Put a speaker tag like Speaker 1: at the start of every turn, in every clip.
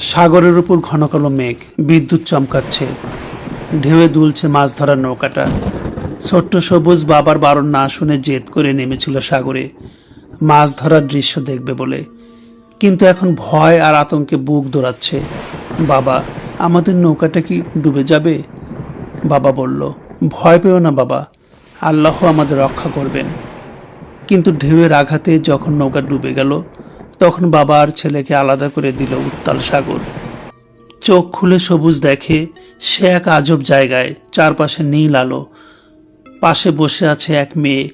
Speaker 1: সাগরের উপর ঘন কালো মেঘ, বিদ্যুৎ চমকাচ্ছে। ঢেউয়ে দুলছে মাছ ধরার নৌকাটা। ছোট্ট সবুজ বাবার বারণ না শুনে জেদ করে নেমেছিল সাগরে। মাছ ধরার দৃশ্য দেখবে বলে। কিন্তু এখন ভয় আর আতঙ্কে বুক দৌড়াচ্ছে। বাবা, আমাদের নৌকাটা কি ডুবে যাবে? বাবা বলল, ভয় পেও না বাবা, আল্লাহ আমাদের রক্ষা করবেন। কিন্তু ঢেউয়ের আঘাতে যখন নৌকা ডুবে গেল তখন বাবা আর ছেলেকে আলাদা করে দিল উত্তাল সাগর। চোখ খুলে সবুজ দেখে সে এক আজব জায়গায়, চারপাশে নীল আলো। পাশে বসে আছে এক মেয়ে,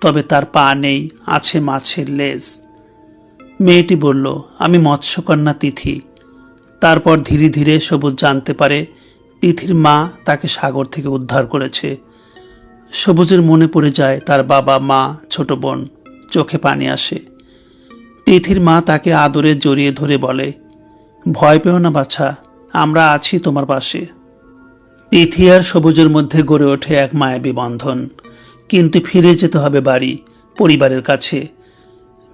Speaker 1: তবে তার পা নেই, আছে মাছের লেজ। মেয়েটি বলল, আমি মৎস্যকন্যা তিথি। তারপর ধীরে ধীরে সবুজ জানতে পারে তিথির মা তাকে সাগর থেকে উদ্ধার করেছে। সবুজের মনে পড়ে যায় তার বাবা, মা, ছোট বোন, চোখে পানি আসে। তিথির মা তাকে আদরে জড়িয়ে ধরে বলে, ভয় পেও না বাছা, আমরা আছি তোমার পাশে। তিথি আর সবুজের মধ্যে গড়ে ওঠে এক মায়াবী বন্ধন। কিন্তু ফিরে যেতে হবে বাড়ি, পরিবারের কাছে।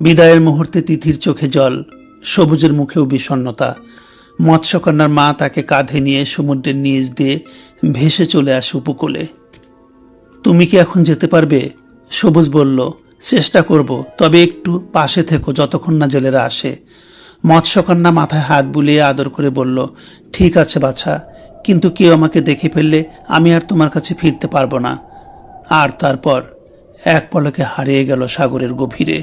Speaker 1: বিদায়ের মুহূর্তে তিথির চোখে জল, সবুজের মুখেও বিষণ্ণতা। মৎস্যকন্যার মা তাকে কাঁধে নিয়ে সমুদ্রের নিচ দিয়ে ভেসে চলে আসে উপকূলে। তুমি কি এখন যেতে পারবে? সবুজ বলল চেষ্টা করব, তবে একটু পাশে থেকো যতক্ষণ না জেলেরা আসে। মৎস্যকন্যা মাথায় হাত বুলিয়ে আদর করে বলল, ঠিক আছে বাছা, কিন্তু কেউ আমাকে দেখে ফেললে আমি আর তোমার কাছে ফিরতে পারব না। আর তারপর এক পলকে হারিয়ে গেল সাগরের গভীরে।